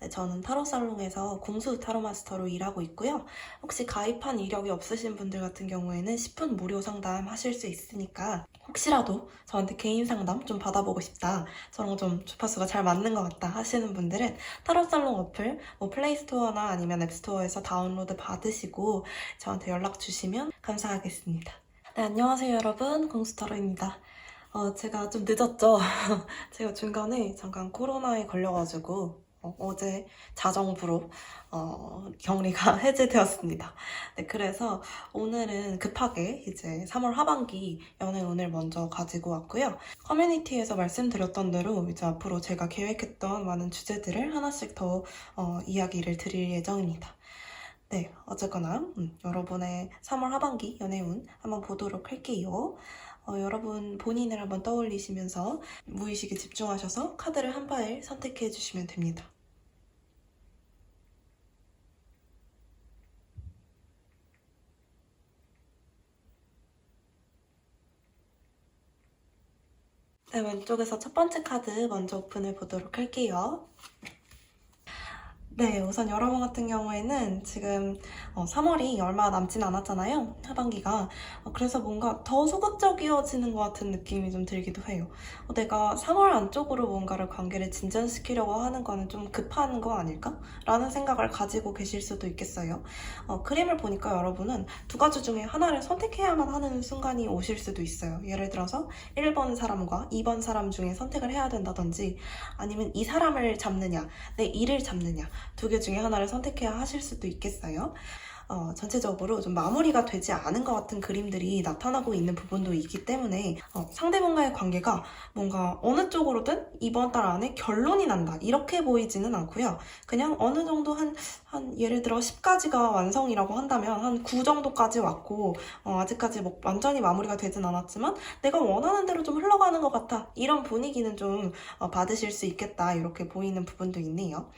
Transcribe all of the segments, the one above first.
네, 저는 타로 살롱에서 공수 타로 마스터로 일하고 있고요. 혹시 가입한 이력이 없으신 분들 같은 경우에는 10분 무료 상담 하실 수 있으니까 혹시라도 저한테 개인 상담 좀 받아보고 싶다. 저랑 좀 주파수가 잘 맞는 것 같다 하시는 분들은 타로 살롱 어플 뭐 플레이스토어나 아니면 앱스토어에서 다운로드 받으시고 저한테 연락 주시면 감사하겠습니다. 네, 안녕하세요 여러분. 공수타로입니다. 어, 제가 좀 늦었죠? 제가 중간에 잠깐 코로나에 걸려가지고 어, 제 자정부로 어, 격리가 해제되었습니다. 네, 그래서 오늘은 급하게 이제 3월 하반기 연애운을 먼저 가지고 왔고요. 커뮤니티에서 말씀드렸던 대로 이제 앞으로 제가 계획했던 많은 주제들을 하나씩 더 어, 이야기를 드릴 예정입니다. 네, 어쨌거나 음, 여러분의 3월 하반기 연애운 한번 보도록 할게요. 어, 여러분 본인을 한번 떠올리시면서 무의식에 집중하셔서 카드를 한 파일 선택해 주시면 됩니다. 네, 왼쪽에서 첫 번째 카드 먼저 오픈해 보도록 할게요. 네, 우선 여러분 같은 경우에는 지금 어, 3월이 얼마 남진 않았잖아요. 하반기가. 어, 그래서 뭔가 더 소극적이어지는 것 같은 느낌이 좀 들기도 해요. 어, 내가 3월 안쪽으로 뭔가를 관계를 진전시키려고 하는 거는 좀 급한 거 아닐까? 라는 생각을 가지고 계실 수도 있겠어요. 어, 그림을 보니까 여러분은 두 가지 중에 하나를 선택해야만 하는 순간이 오실 수도 있어요. 예를 들어서 1번 사람과 2번 사람 중에 선택을 해야 된다든지 아니면 이 사람을 잡느냐, 내 일을 잡느냐 두 개 중에 하나를 선택해야 하실 수도 있겠어요. 어, 전체적으로 좀 마무리가 되지 않은 것 같은 그림들이 나타나고 있는 부분도 있기 때문에 어, 상대방과의 관계가 뭔가 어느 쪽으로든 이번 달 안에 결론이 난다 이렇게 보이지는 않고요. 그냥 어느 정도 한, 한 예를 들어 10가지가 완성이라고 한다면 한 9 정도까지 왔고 어, 아직까지 뭐 완전히 마무리가 되진 않았지만 내가 원하는 대로 좀 흘러가는 것 같아 이런 분위기는 좀 어, 받으실 수 있겠다 이렇게 보이는 부분도 있네요.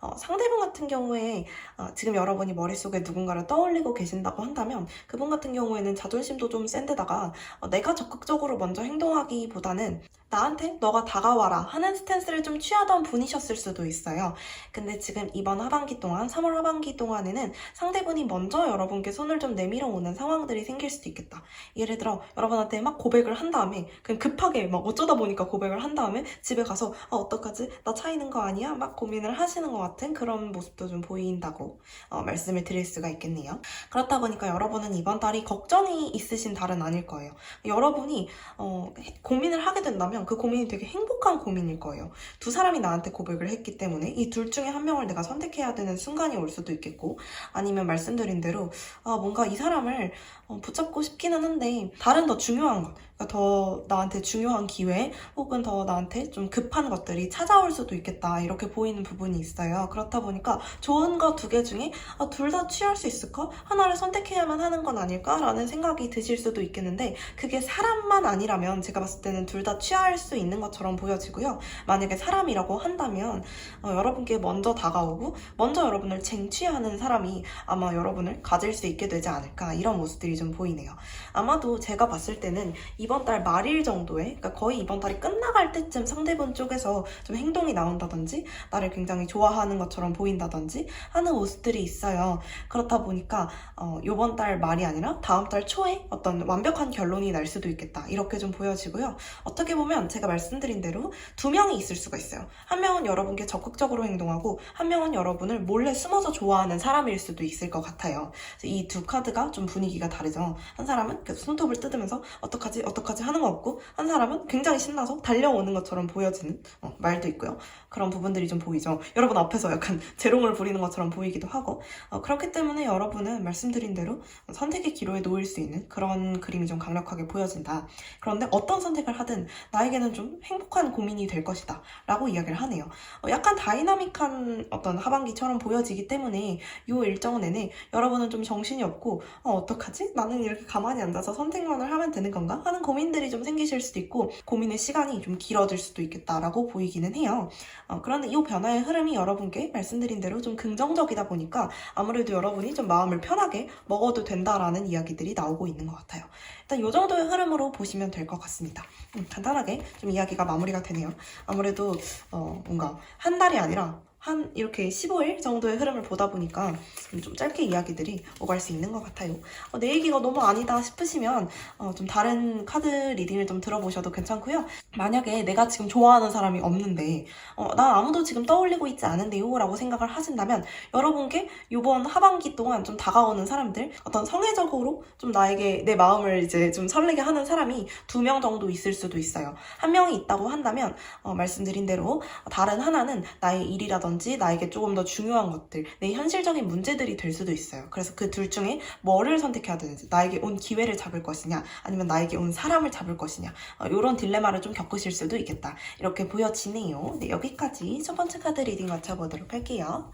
어, 상대방 같은 경우에 어, 지금 여러분이 머릿속에 누군가를 떠올리고 계신다고 한다면 그분 같은 경우에는 자존심도 좀 센데다가 어, 내가 적극적으로 먼저 행동하기보다는 나한테 너가 다가와라 하는 스탠스를 좀 취하던 분이셨을 수도 있어요. 근데 지금 이번 하반기 동안, 3월 하반기 동안에는 상대분이 먼저 여러분께 손을 좀 내밀어 오는 상황들이 생길 수도 있겠다. 예를 들어 여러분한테 막 고백을 한 다음에 그냥 급하게 막 어쩌다 보니까 고백을 한 다음에 집에 가서 아 어떡하지? 나 차이는 거 아니야? 막 고민을 하시는 것 같은 그런 모습도 좀 보인다고 어, 말씀을 드릴 수가 있겠네요. 그렇다 보니까 여러분은 이번 달이 걱정이 있으신 달은 아닐 거예요. 여러분이 어, 고민을 하게 된다면 그 고민이 되게 행복한 고민일 거예요. 두 사람이 나한테 고백을 했기 때문에 이 둘 중에 한 명을 내가 선택해야 되는 순간이 올 수도 있겠고 아니면 말씀드린 대로 아, 뭔가 이 사람을 어, 붙잡고 싶기는 한데 다른 더 중요한 것 더 나한테 중요한 기회 혹은 더 나한테 좀 급한 것들이 찾아올 수도 있겠다 이렇게 보이는 부분이 있어요. 그렇다 보니까 좋은 거 두 개 중에 아, 둘 다 취할 수 있을까? 하나를 선택해야만 하는 건 아닐까라는 생각이 드실 수도 있겠는데 그게 사람만 아니라면 제가 봤을 때는 둘 다 취할 수 있는 것처럼 보여지고요. 만약에 사람이라고 한다면 어, 여러분께 먼저 다가오고 먼저 여러분을 쟁취하는 사람이 아마 여러분을 가질 수 있게 되지 않을까 이런 모습들이 좀 보이네요. 아마도 제가 봤을 때는 이번 달 말일 정도에 그러니까 거의 이번 달이 끝나갈 때쯤 상대분 쪽에서 좀 행동이 나온다든지 나를 굉장히 좋아하는 것처럼 보인다든지 하는 모습들이 있어요. 그렇다 보니까 어, 이번 달 말이 아니라 다음 달 초에 어떤 완벽한 결론이 날 수도 있겠다 이렇게 좀 보여지고요. 어떻게 보면 제가 말씀드린 대로 두 명이 있을 수가 있어요. 한 명은 여러분께 적극적으로 행동하고 한 명은 여러분을 몰래 숨어서 좋아하는 사람일 수도 있을 것 같아요. 이 두 카드가 좀 분위기가 다르죠. 한 사람은 계속 손톱을 뜯으면서 어떡하지 하는 거 없고 한 사람은 굉장히 신나서 달려오는 것처럼 보여지는 어, 말도 있고요. 그런 부분들이 좀 보이죠. 여러분 앞에서 약간 재롱을 부리는 것처럼 보이기도 하고 어, 그렇기 때문에 여러분은 말씀드린 대로 선택의 기로에 놓일 수 있는 그런 그림이 좀 강력하게 보여진다. 그런데 어떤 선택을 하든 나에게는 좀 행복한 고민이 될 것이다 라고 이야기를 하네요. 어, 약간 다이나믹한 어떤 하반기처럼 보여지기 때문에 이 일정 내내 여러분은 좀 정신이 없고 어, 어떡하지? 나는 이렇게 가만히 앉아서 선택만을 하면 되는 건가? 하는 고민들이 좀 생기실 수도 있고 고민의 시간이 좀 길어질 수도 있겠다라고 보이기는 해요. 어, 그런데 이 변화의 흐름이 여러분께 말씀드린 대로 좀 긍정적이다 보니까 아무래도 여러분이 좀 마음을 편하게 먹어도 된다라는 이야기들이 나오고 있는 것 같아요. 일단 이 정도의 흐름으로 보시면 될 것 같습니다. 음, 간단하게 좀 이야기가 마무리가 되네요. 아무래도 어, 뭔가 한 달이 아니라 한 이렇게 15일 정도의 흐름을 보다 보니까 좀 짧게 이야기들이 오갈 수 있는 것 같아요. 어, 내 얘기가 너무 아니다 싶으시면 어, 좀 다른 카드 리딩을 좀 들어보셔도 괜찮고요. 만약에 내가 지금 좋아하는 사람이 없는데 어, 난 아무도 지금 떠올리고 있지 않은데요 라고 생각을 하신다면 여러분께 이번 하반기 동안 좀 다가오는 사람들 어떤 성애적으로 좀 나에게 내 마음을 이제 좀 설레게 하는 사람이 두 명 정도 있을 수도 있어요. 한 명이 있다고 한다면 어, 말씀드린 대로 다른 하나는 나의 일이라든지 나에게 조금 더 중요한 것들, 내 현실적인 문제들이 될 수도 있어요. 그래서 그 둘 중에 뭐를 선택해야 되는지, 나에게 온 기회를 잡을 것이냐, 아니면 나에게 온 사람을 잡을 것이냐, 이런 딜레마를 좀 겪으실 수도 있겠다. 이렇게 보여지네요. 네, 여기까지 첫 번째 카드 리딩 맞춰보도록 할게요.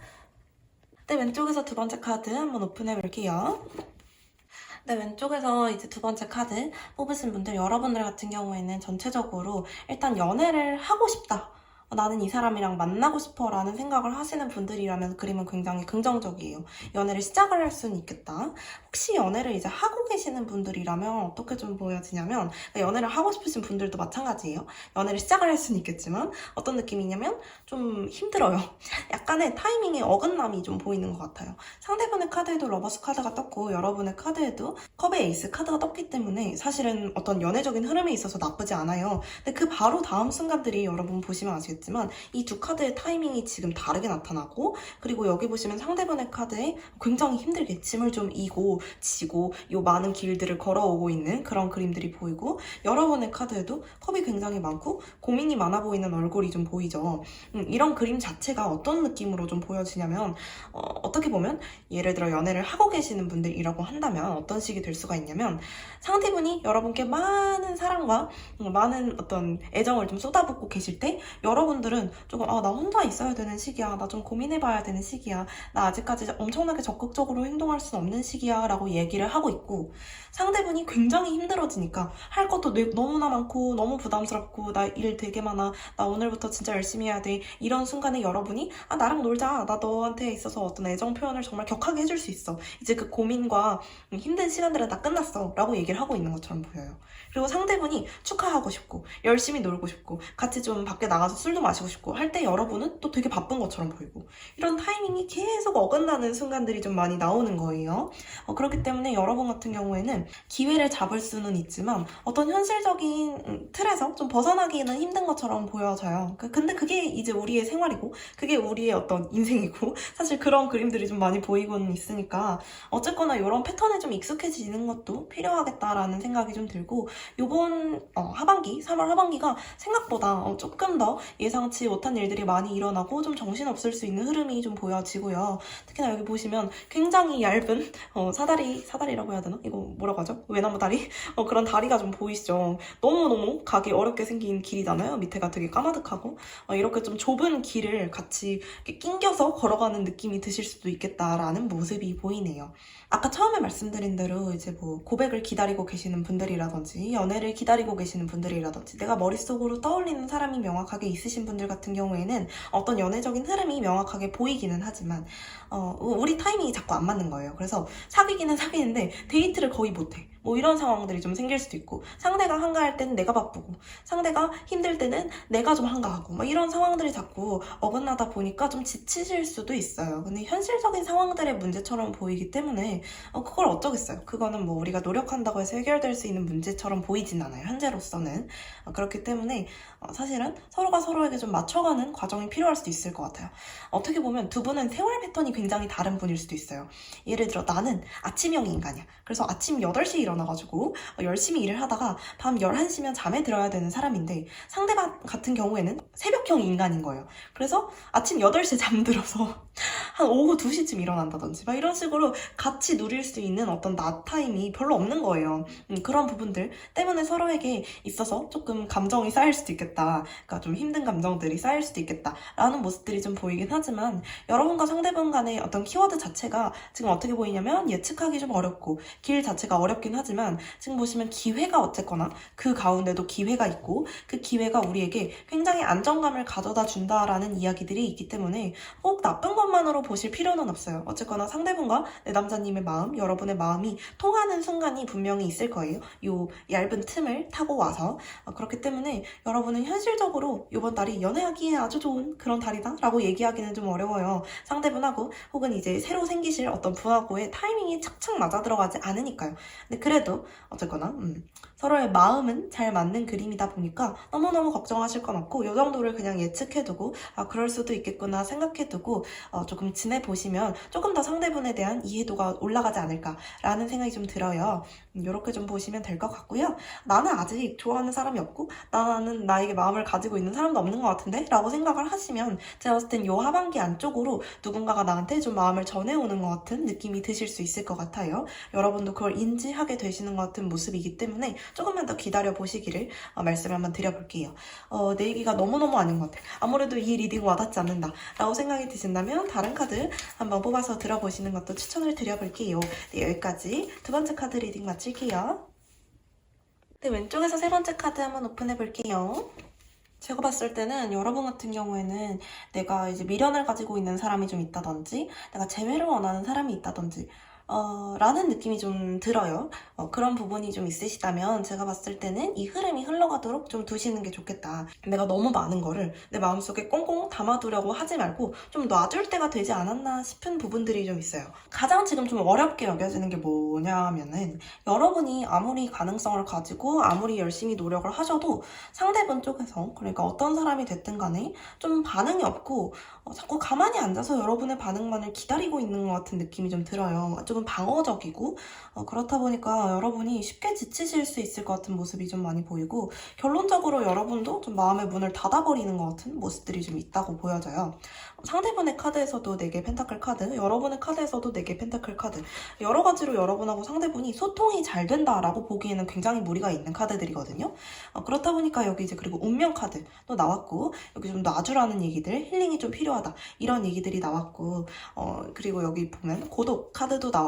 네, 왼쪽에서 두 번째 카드 한번 오픈해 볼게요. 네, 왼쪽에서 이제 두 번째 카드 뽑으신 분들, 여러분들 같은 경우에는 전체적으로 일단 연애를 하고 싶다. 어, 나는 이 사람이랑 만나고 싶어 라는 생각을 하시는 분들이라면 그림은 굉장히 긍정적이에요. 연애를 시작을 할 수는 있겠다. 혹시 연애를 이제 하고 계시는 분들이라면 어떻게 좀 보여지냐면 연애를 하고 싶으신 분들도 마찬가지예요. 연애를 시작을 할 수는 있겠지만 어떤 느낌이냐면 좀 힘들어요. 약간의 타이밍의 어긋남이 좀 보이는 것 같아요. 상대분의 카드에도 러버스 카드가 떴고 여러분의 카드에도 컵의 에이스 카드가 떴기 때문에 사실은 어떤 연애적인 흐름에 있어서 나쁘지 않아요. 근데 그 바로 다음 순간들이 여러분 보시면 아시겠 지만 이 두 카드의 타이밍이 지금 다르게 나타나고 그리고 여기 보시면 상대분의 카드에 굉장히 힘들게 짐을 좀 이고 지고 요 많은 길들을 걸어오고 있는 그런 그림들이 보이고 여러분의 카드에도 컵이 굉장히 많고 고민이 많아 보이는 얼굴이 좀 보이죠. 음, 이런 그림 자체가 어떤 느낌으로 좀 보여지냐면 어, 떻게 보면 예를 들어 연애를 하고 계시는 분들이라고 한다면 어떤 식이 될 수가 있냐면 상대분이 여러분께 많은 사랑과 음, 많은 어떤 애정을 좀 쏟아붓고 계실 때 여러분 들은 조금 아 나 혼자 있어야 되는 시기야. 나 좀 고민해봐야 되는 시기야. 나 아직까지 엄청나게 적극적으로 행동할 수 없는 시기야. 라고 얘기를 하고 있고 상대분이 굉장히 힘들어지니까 할 것도 내- 너무나 많고 너무 부담스럽고 나 일 되게 많아. 나 오늘부터 진짜 열심히 해야 돼. 이런 순간에 여러분이 아 나랑 놀자. 나 너한테 있어서 어떤 애정 표현을 정말 격하게 해줄 수 있어. 이제 그 고민과 힘든 시간들은 다 끝났어. 라고 얘기를 하고 있는 것처럼 보여요. 그리고 상대분이 축하하고 싶고 열심히 놀고 싶고 같이 좀 밖에 나가서 술도 마시고 싶고 할 때 여러분은 또 되게 바쁜 것처럼 보이고 이런 타이밍이 계속 어긋나는 순간들이 좀 많이 나오는 거예요 어, 그렇기 때문에 여러분 같은 경우에는 기회를 잡을 수는 있지만 어떤 현실적인 음, 틀에서 좀 벗어나기는 힘든 것처럼 보여져요. 그- 근데 그게 이제 우리의 생활이고 그게 우리의 어떤 인생이고 사실 그런 그림들이 좀 많이 보이고는 있으니까 어쨌거나 이런 패턴에 좀 익숙해지는 것도 필요하겠다라는 생각이 좀 들고 요번 어, 하반기 3월 하반기가 생각보다 어, 조금 더 예상치 못한 일들이 많이 일어나고 좀 정신없을 수 있는 흐름이 좀 보여지고요. 특히나 여기 보시면 굉장히 얇은 어, 사다리 사다리라고 해야 되나? 이거 뭐라고 하죠? 외나무 다리? 어, 그런 다리가 좀 보이시죠? 너무너무 가기 어렵게 생긴 길이잖아요. 밑에가 되게 까마득하고 어, 이렇게 좀 좁은 길을 같이 낑겨서 걸어가는 느낌이 드실 수도 있겠다라는 모습이 보이네요. 아까 처음에 말씀드린 대로 이제 뭐 고백을 기다리고 계시는 분들이라든지 연애를 기다리고 계시는 분들이라든지 내가 머릿속으로 떠올리는 사람이 명확하게 있으 신 분들 같은 경우에는 어떤 연애적인 흐름이 명확하게 보이기는 하지만 어, 우리 타이밍이 자꾸 안 맞는 거예요. 그래서 사귀기는 사귀는데 데이트를 거의 못해. 뭐 이런 상황들이 좀 생길 수도 있고 상대가 한가할 때는 내가 바쁘고 상대가 힘들 때는 내가 좀 한가하고 막 이런 상황들이 자꾸 어긋나다 보니까 좀 지치실 수도 있어요. 근데 현실적인 상황들의 문제처럼 보이기 때문에 어, 그걸 어쩌겠어요. 그거는 뭐 우리가 노력한다고 해서 해결될 수 있는 문제처럼 보이진 않아요. 현재로서는 어, 그렇기 때문에 어, 사실은 서로가 서로에게 좀 맞춰가는 과정이 필요할 수도 있을 것 같아요. 어떻게 보면 두 분은 생활 패턴이 굉장히 다른 분일 수도 있어요. 예를 들어 나는 아침형 인간이야. 그래서 아침 8시에 일어나가지고 어, 열심히 일을 하다가 밤 11시면 잠에 들어야 되는 사람인데 상대방 같은 경우에는 새벽형 인간인 거예요. 그래서 아침 8시에 잠들어서 한 오후 2시쯤 일어난다든지 막 이런 식으로 같이 누릴 수 있는 어떤 낮 타임이 별로 없는 거예요. 음, 그런 부분들 때문에 서로에게 있어서 조금 감정이 쌓일 수도 있겠다. 그러니까 좀 힘든 감정들이 쌓일 수도 있겠다라는 모습들이 좀 보이긴 하지만 여러분과 상대방 간의 어떤 키워드 자체가 지금 어떻게 보이냐면 예측하기 좀 어렵고 길 자체가 어렵긴 하지만 지금 보시면 기회가 어쨌거나 그 가운데도 기회가 있고 그 기회가 우리에게 굉장히 안정감을 가져다 준다라는 이야기들이 있기 때문에 꼭 나쁜 것만으로 보실 필요는 없어요. 어쨌거나 상대분과 내 남자님의 마음, 여러분의 마음이 통하는 순간이 분명히 있을 거예요. 요 얇은 틈을 타고 와서 어, 그렇기 때문에 여러분은 현실적으로 이번 달이 연애하기에 아주 좋은 그런 달이다라고 얘기하기는 좀 어려워요. 상대분하고 혹은 이제 새로 생기실 어떤 분하고의 타이밍이 착착 맞아 들어가지 않으니까요. 근데 도 어쨌거나 음, 서로의 마음은 잘 맞는 그림이다 보니까 너무너무 걱정하실 건 없고 이 정도를 그냥 예측해두고 아 그럴 수도 있겠구나 생각해두고 어, 조금 지내보시면 조금 더 상대분에 대한 이해도가 올라가지 않을까라는 생각이 좀 들어요. 이렇게 좀 보시면 될 것 같고요. 나는 아직 좋아하는 사람이 없고 나는 나에게 마음을 가지고 있는 사람도 없는 것 같은데? 라고 생각을 하시면 제가 봤을 땐 요 하반기 안쪽으로 누군가가 나한테 좀 마음을 전해오는 것 같은 느낌이 드실 수 있을 것 같아요. 여러분도 그걸 인지하게 되 시는 것 같은 모습이기 때문에 조금만 더 기다려 보시기를 어, 말씀을 한번 드려볼게요. 어, 내 얘기가 너무너무 아닌 것 같아. 아무래도 이 리딩 와닿지 않는다. 라고 생각이 드신다면 다른 카드 한번 뽑아서 들어보시는 것도 추천을 드려볼게요. 네, 여기까지 두 번째 카드 리딩 마칠게요. 네, 왼쪽에서 세 번째 카드 한번 오픈해 볼게요. 제가 봤을 때는 여러분 같은 경우에는 내가 이제 미련을 가지고 있는 사람이 좀 있다든지, 내가 재회를 원하는 사람이 있다든지, 어, 라는 느낌이 좀 들어요. 어, 그런 부분이 좀 있으시다면 제가 봤을 때는 이 흐름이 흘러가도록 좀 두시는 게 좋겠다. 내가 너무 많은 거를 내 마음속에 꽁꽁 담아두려고 하지 말고 좀 놔줄 때가 되지 않았나 싶은 부분들이 좀 있어요. 가장 지금 좀 어렵게 여겨지는 게 뭐냐면은 여러분이 아무리 가능성을 가지고 아무리 열심히 노력을 하셔도 상대분 쪽에서 그러니까 어떤 사람이 됐든 간에 좀 반응이 없고 어, 자꾸 가만히 앉아서 여러분의 반응만을 기다리고 있는 것 같은 느낌이 좀 들어요. 조금 방어적이고 어, 그렇다 보니까 여러분이 쉽게 지치실 수 있을 것 같은 모습이 좀 많이 보이고 결론적으로 여러분도 좀 마음의 문을 닫아버리는 것 같은 모습들이 좀 있다고 보여져요. 상대분의 카드에서도 4개 펜타클 카드, 여러분의 카드에서도 4개 펜타클 카드 여러 가지로 여러분하고 상대분이 소통이 잘 된다라고 보기에는 굉장히 무리가 있는 카드들이거든요. 어, 그렇다 보니까 여기 이제 그리고 운명 카드도 나왔고 여기 좀 놔주라는 얘기들, 힐링이 좀 필요하다 이런 얘기들이 나왔고 어, 그리고 여기 보면 고독 카드도 나왔고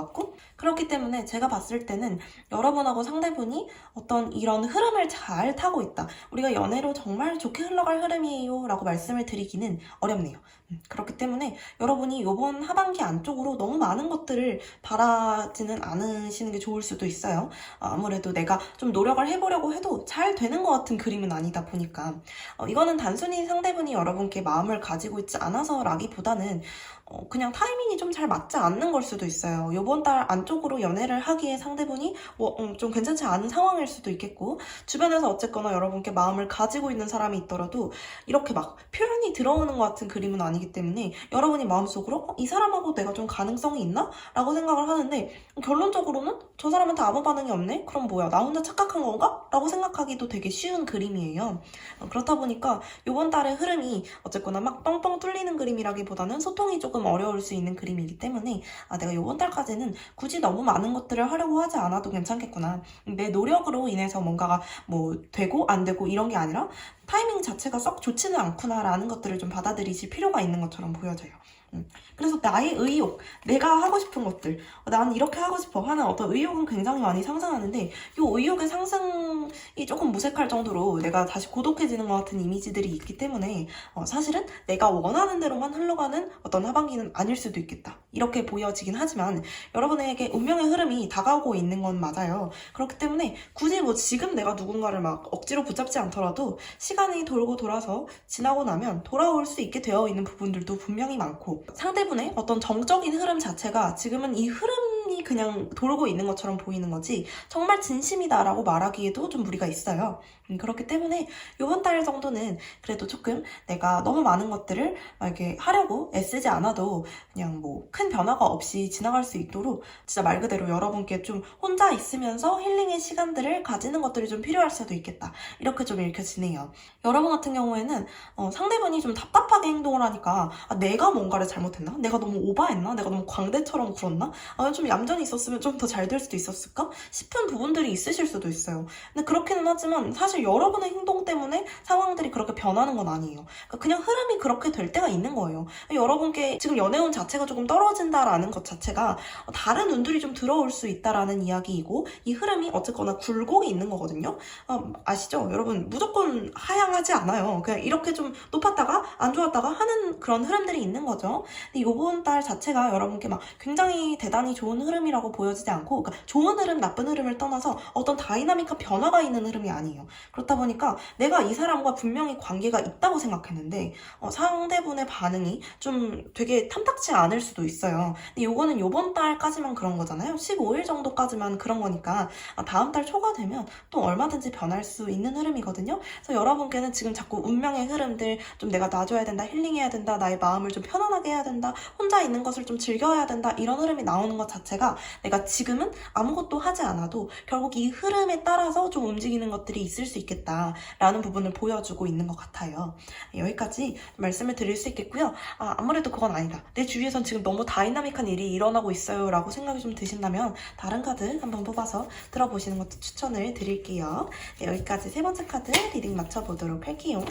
그렇기 때문에 제가 봤을 때는 여러분하고 상대분이 어떤 이런 흐름을 잘 타고 있다. 우리가 연애로 정말 좋게 흘러갈 흐름이에요 라고 말씀을 드리기는 어렵네요. 음, 그렇기 때문에 여러분이 이번 하반기 안쪽으로 너무 많은 것들을 바라지는 않으시는 게 좋을 수도 있어요. 어, 아무래도 내가 좀 노력을 해보려고 해도 잘 되는 것 같은 그림은 아니다 보니까 어, 이거는 단순히 상대분이 여러분께 마음을 가지고 있지 않아서라기보다는 어, 그냥 타이밍이 좀 잘 맞지 않는 걸 수도 있어요. 이번 달 안쪽으로 연애를 하기에 상대분이 뭐, 음, 좀 괜찮지 않은 상황일 수도 있겠고 주변에서 어쨌거나 여러분께 마음을 가지고 있는 사람이 있더라도 이렇게 막 표현이 들어오는 것 같은 그림은 아니 기 때문에 여러분이 마음속으로 어, 이 사람하고 내가 좀 가능성이 있나? 라고 생각을 하는데 결론적으로는 저 사람한테 아무 반응이 없네? 그럼 뭐야 나 혼자 착각한 건가? 라고 생각하기도 되게 쉬운 그림이에요. 어, 그렇다 보니까 이번 달의 흐름이 어쨌거나 막 뻥뻥 뚫리는 그림이라기보다는 소통이 조금 어려울 수 있는 그림이기 때문에 아 내가 이번 달까지는 굳이 너무 많은 것들을 하려고 하지 않아도 괜찮겠구나. 내 노력으로 인해서 뭔가가 뭐 되고 안 되고 이런 게 아니라 타이밍 자체가 썩 좋지는 않구나라는 것들을 좀 받아들이실 필요가 있는 것처럼 보여져요. 음. 그래서 나의 의욕, 내가 하고 싶은 것들, 어, 나는 이렇게 하고 싶어 하는 어떤 의욕은 굉장히 많이 상승하는데 이 의욕의 상승이 조금 무색할 정도로 내가 다시 고독해지는 것 같은 이미지들이 있기 때문에 어, 사실은 내가 원하는 대로만 흘러가는 어떤 하반기는 아닐 수도 있겠다. 이렇게 보여지긴 하지만 여러분에게 운명의 흐름이 다가오고 있는 건 맞아요. 그렇기 때문에 굳이 뭐 지금 내가 누군가를 막 억지로 붙잡지 않더라도 시간이 돌고 돌아서 지나고 나면 돌아올 수 있게 되어 있는 부분들도 분명히 많고 상대분의 어떤 정적인 흐름 자체가 지금은 이 흐름 이 흐름이 그냥 돌고 있는 것처럼 보이는 거지 정말 진심이다라고 말하기에도 좀 무리가 있어요. 음, 그렇기 때문에 이번 달 정도는 그래도 조금 내가 너무 많은 것들을 막 이렇게 하려고 애쓰지 않아도 그냥 뭐 큰 변화가 없이 지나갈 수 있도록 진짜 말 그대로 여러분께 좀 혼자 있으면서 힐링의 시간들을 가지는 것들이 좀 필요할 수도 있겠다. 이렇게 좀 읽혀지네요. 여러분 같은 경우에는 어, 상대방이 좀 답답하게 행동을 하니까 아, 내가 뭔가를 잘못했나? 내가 너무 오바했나? 내가 너무 광대처럼 굴었나? 아, 좀 얌전 히 있었으면 좀 더 잘 될 수도 있었을까? 싶은 부분들이 있으실 수도 있어요. 근데 그렇기는 하지만 사실 여러분의 행동 때문에 상황들이 그렇게 변하는 건 아니에요. 그러니까 그냥 흐름이 그렇게 될 때가 있는 거예요. 여러분께 지금 연애운 자체가 조금 떨어진다라는 것 자체가 다른 운들이 좀 들어올 수 있다라는 이야기이고 이 흐름이 어쨌거나 굴곡이 있는 거거든요. 어, 아시죠? 여러분 무조건 하향하지 않아요. 그냥 이렇게 좀 높았다가 안 좋았다가 하는 그런 흐름들이 있는 거죠. 근데 이번 달 자체가 여러분께 막 굉장히 대단히 좋은 흐름 이라고 보여지지 않고 그러니까 좋은 흐름, 나쁜 흐름을 떠나서 어떤 다이나믹한 변화가 있는 흐름이 아니에요. 그렇다 보니까 내가 이 사람과 분명히 관계가 있다고 생각했는데 어, 상대분의 반응이 좀 되게 탐탁치 않을 수도 있어요. 근데 요거는 요번 달까지만 그런 거잖아요. 15일 정도까지만 그런 거니까 아, 다음 달 초가 되면 또 얼마든지 변할 수 있는 흐름이거든요. 그래서 여러분께는 지금 자꾸 운명의 흐름들 좀 내가 놔줘야 된다, 힐링해야 된다, 나의 마음을 좀 편안하게 해야 된다, 혼자 있는 것을 좀 즐겨야 된다 이런 흐름이 나오는 것 자체가 내가 지금은 아무것도 하지 않아도 결국 이 흐름에 따라서 좀 움직이는 것들이 있을 수 있겠다라는 부분을 보여주고 있는 것 같아요. 여기까지 말씀을 드릴 수 있겠고요. 아, 아무래도 그건 아니다. 내 주위에선 지금 너무 다이나믹한 일이 일어나고 있어요 라고 생각이 좀 드신다면 다른 카드 한번 뽑아서 들어보시는 것도 추천을 드릴게요. 네, 여기까지 세 번째 카드 리딩 맞춰보도록 할게요.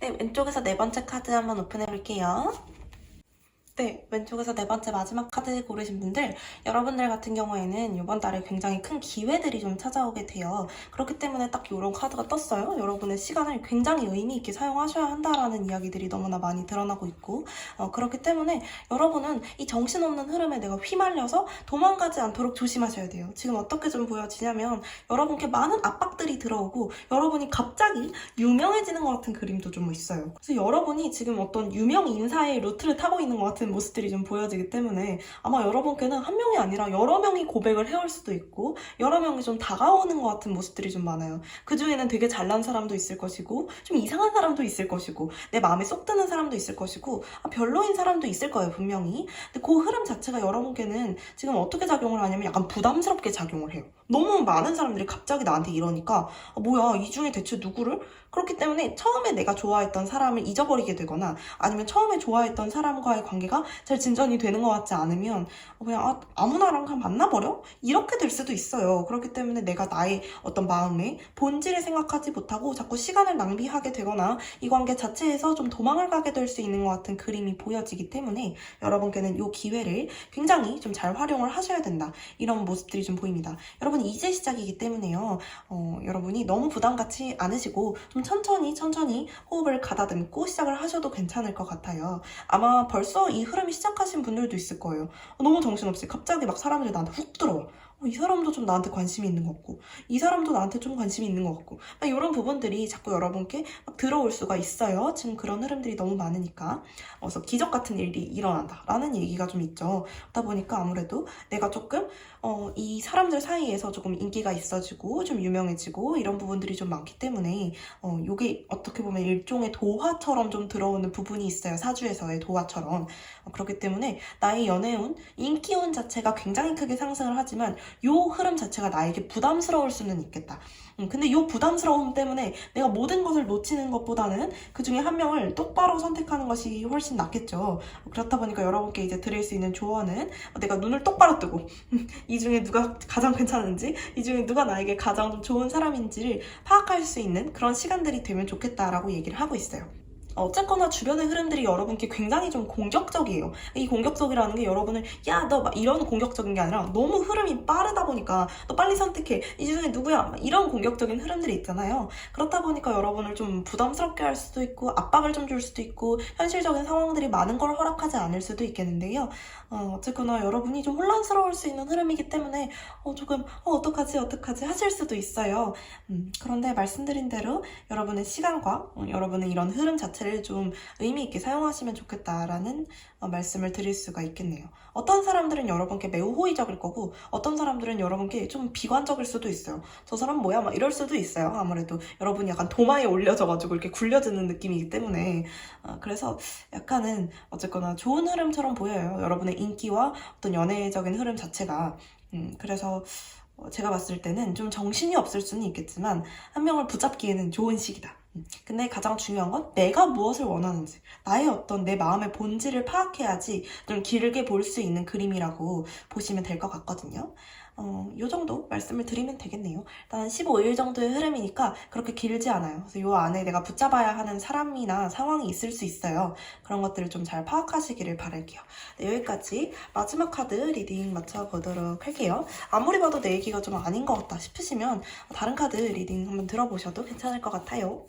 네, 왼쪽에서 네 번째 카드 한번 오픈해 볼게요. 네, 왼쪽에서 네 번째 마지막 카드 고르신 분들, 여러분들 같은 경우에는 이번 달에 굉장히 큰 기회들이 좀 찾아오게 돼요. 그렇기 때문에 딱 이런 카드가 떴어요. 여러분의 시간을 굉장히 의미 있게 사용하셔야 한다라는 이야기들이 너무나 많이 드러나고 있고, 어, 그렇기 때문에 여러분은 이 정신없는 흐름에 내가 휘말려서 도망가지 않도록 조심하셔야 돼요. 지금 어떻게 좀 보여지냐면, 여러분께 많은 압박들이 들어오고, 여러분이 갑자기 유명해지는 것 같은 그림도 좀 있어요. 그래서 여러분이 지금 어떤 유명 인사의 루트를 타고 있는 것 같은 모습들이 좀 보여지기 때문에 아마 여러분께는 한 명이 아니라 여러 명이 고백을 해올 수도 있고 여러 명이 좀 다가오는 것 같은 모습들이 좀 많아요. 그 중에는 되게 잘난 사람도 있을 것이고 좀 이상한 사람도 있을 것이고 내 마음에 쏙 드는 사람도 있을 것이고 아, 별로인 사람도 있을 거예요 분명히. 근데 그 흐름 자체가 여러분께는 지금 어떻게 작용을 하냐면 약간 부담스럽게 작용을 해요. 너무 많은 사람들이 갑자기 나한테 이러니까 아, 뭐야 이 중에 대체 누구를? 그렇기 때문에 처음에 내가 좋아했던 사람을 잊어버리게 되거나 아니면 처음에 좋아했던 사람과의 관계가 잘 진전이 되는 것 같지 않으면 그냥 아, 아무나랑 그냥 만나버려? 이렇게 될 수도 있어요. 그렇기 때문에 내가 나의 어떤 마음의 본질을 생각하지 못하고 자꾸 시간을 낭비하게 되거나 이 관계 자체에서 좀 도망을 가게 될 수 있는 것 같은 그림이 보여지기 때문에 여러분께는 이 기회를 굉장히 좀 잘 활용을 하셔야 된다. 이런 모습들이 좀 보입니다. 여러분 이제 시작이기 때문에요. 어, 여러분이 너무 부담 갖지 않으시고 좀 천천히 천천히 호흡을 가다듬고 시작을 하셔도 괜찮을 것 같아요. 아마 벌써 이 흐름이 시작하신 분들도 있을 거예요. 어, 너무 정신없이 갑자기 막 사람들이 나한테 훅 들어와. 어, 이 사람도 좀 나한테 관심이 있는 것 같고, 이 사람도 나한테 좀 관심이 있는 것 같고, 이런 부분들이 자꾸 여러분께 막 들어올 수가 있어요. 지금 그런 흐름들이 너무 많으니까. 그래서 기적 같은 일이 일어난다 라는 얘기가 좀 있죠. 그러다 보니까 아무래도 내가 조금 어, 이 사람들 사이에서 조금 인기가 있어지고 좀 유명해지고 이런 부분들이 좀 많기 때문에 어, 요게 어떻게 보면 일종의 도화처럼 좀 들어오는 부분이 있어요. 사주에서의 도화처럼. 어, 그렇기 때문에 나의 연애운, 인기운 자체가 굉장히 크게 상승을 하지만 요 흐름 자체가 나에게 부담스러울 수는 있겠다. 음, 근데 요 부담스러움 때문에 내가 모든 것을 놓치는 것보다는 그 중에 한 명을 똑바로 선택하는 것이 훨씬 낫겠죠. 그렇다 보니까 여러분께 이제 드릴 수 있는 조언은 내가 눈을 똑바로 뜨고 이 중에 누가 가장 괜찮은지, 이 중에 누가 나에게 가장 좀 좋은 사람인지를 파악할 수 있는 그런 시간들이 되면 좋겠다라고 얘기를 하고 있어요. 어쨌거나 주변의 흐름들이 여러분께 굉장히 좀 공격적이에요. 이 공격적이라는 게 여러분을 야너막 이런 공격적인 게 아니라 너무 흐름이 빠르다 보니까 너 빨리 선택해 이 중에 누구야 막 이런 공격적인 흐름들이 있잖아요. 그렇다 보니까 여러분을 좀 부담스럽게 할 수도 있고 압박을 좀 줄 수도 있고 현실적인 상황들이 많은 걸 허락하지 않을 수도 있겠는데요. 어, 어쨌거나 여러분이 좀 혼란스러울 수 있는 흐름이기 때문에 어, 조금 어, 어떡하지 어떡하지 하실 수도 있어요. 음, 그런데 말씀드린 대로 여러분의 시간과 어, 여러분의 이런 흐름 자체 자체를 좀 의미 있게 사용하시면 좋겠다라는 어, 말씀을 드릴 수가 있겠네요. 어떤 사람들은 여러분께 매우 호의적일 거고 어떤 사람들은 여러분께 좀 비관적일 수도 있어요. 저 사람 뭐야? 막 이럴 수도 있어요. 아무래도 여러분이 약간 도마에 올려져가지고 이렇게 굴려지는 느낌이기 때문에 어, 그래서 약간은 어쨌거나 좋은 흐름처럼 보여요. 여러분의 인기와 어떤 연애적인 흐름 자체가 음, 그래서 어, 제가 봤을 때는 좀 정신이 없을 수는 있겠지만 한 명을 붙잡기에는 좋은 시기다. 음, 근데 가장 중요한 건 내가 무엇을 원하는지 나의 어떤 내 마음의 본질을 파악해야지 좀 길게 볼 수 있는 그림이라고 보시면 될 것 같거든요. 어, 요 정도 말씀을 드리면 되겠네요. 일단 15일 정도의 흐름이니까 그렇게 길지 않아요. 그래서 요 안에 내가 붙잡아야 하는 사람이나 상황이 있을 수 있어요. 그런 것들을 좀 잘 파악하시기를 바랄게요. 네, 여기까지 마지막 카드 리딩 맞춰보도록 할게요. 아무리 봐도 내 얘기가 좀 아닌 것 같다 싶으시면 다른 카드 리딩 한번 들어보셔도 괜찮을 것 같아요.